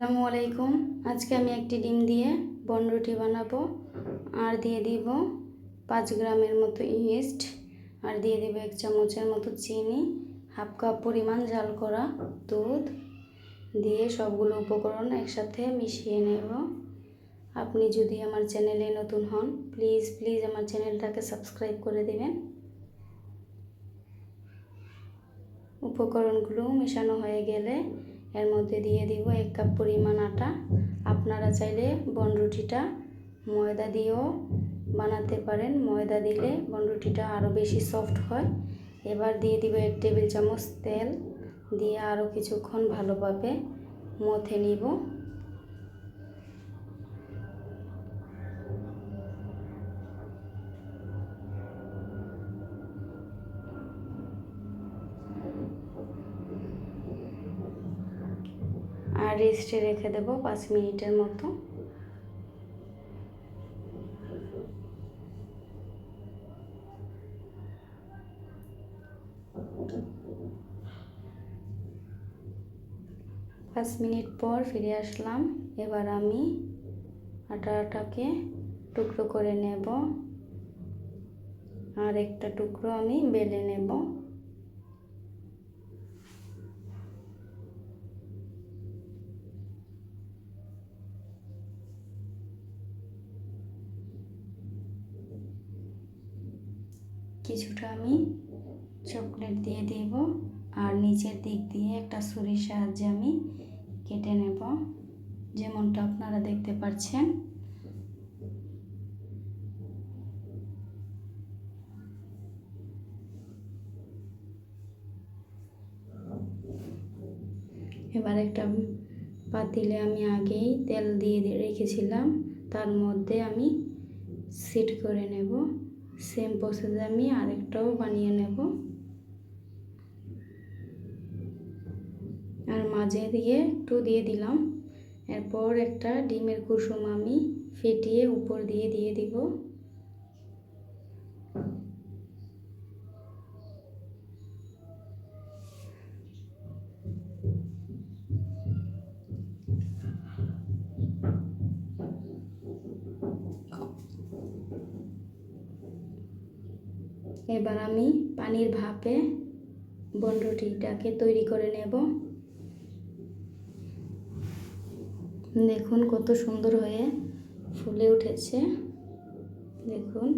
আসসালামু আলাইকুম। আজকে আমি একটি ডিম দিয়ে বনরুটি বানাবো। আর দিয়ে দিব পাঁচ গ্রামের মতো ইস্ট। আর দিয়ে দিব এক চামচের মতো চিনি। হাফ কাপ পরিমাণ জাল করা দুধ। দিয়ে সবগুলো উপকরণ একসাথে মিশিয়ে নেব। আপনি যদি আমার চ্যানেলে নতুন হন, প্লিজ প্লিজ আমার চ্যানেলটাকে সাবস্ক্রাইব করে দেবেন। উপকরণগুলো মেশানো হয়ে গেলে এর মধ্যে দিয়ে দিব এক কাপ পরিমাণ আটা। আপনারা চাইলে বনরুটিটা ময়দা দিয়েও বানাতে পারেন। ময়দা দিলে বনরুটিটা আরও বেশি সফট হয়। এবার দিয়ে দিব এক টেবিল চামচ তেল। দিয়ে আরও কিছুক্ষণ ভালোভাবে মথে নিব। আর রেস্টে রেখে দেবো পাঁচ মিনিটের মতো। পাঁচ মিনিট পর ফিরে আসলাম। এবার আমি আটাটাকে টুকরো করে নেব। আর একটা টুকরো আমি বেলে নেব। কিছুটা আমি চকলেট দিয়ে দেব আর নিচের দিক দিয়ে একটা ছুরির সাহায্যে আমি কেটে নেব। যেমনটা আপনারা দেখতে পাচ্ছেন। এবার একটা পাতিলে আমি আগেই তেল দিয়ে রেখেছিলাম, তার মধ্যে আমি সেট করে নেব। সেম প্রসেসে আমি আরেকটাও বানিয়ে নেব। আর মাঝে দিয়ে একটু দিয়ে দিলাম। এরপর একটা ডিমের কুসুম আমি ফেটিয়ে উপর দিয়ে দিয়ে দিব। এবার আমি পানির ভাপে বনরুটিটাকে তৈরি করে নেব। দেখুন কত সুন্দর হয়ে ফুলে উঠেছে। দেখুন।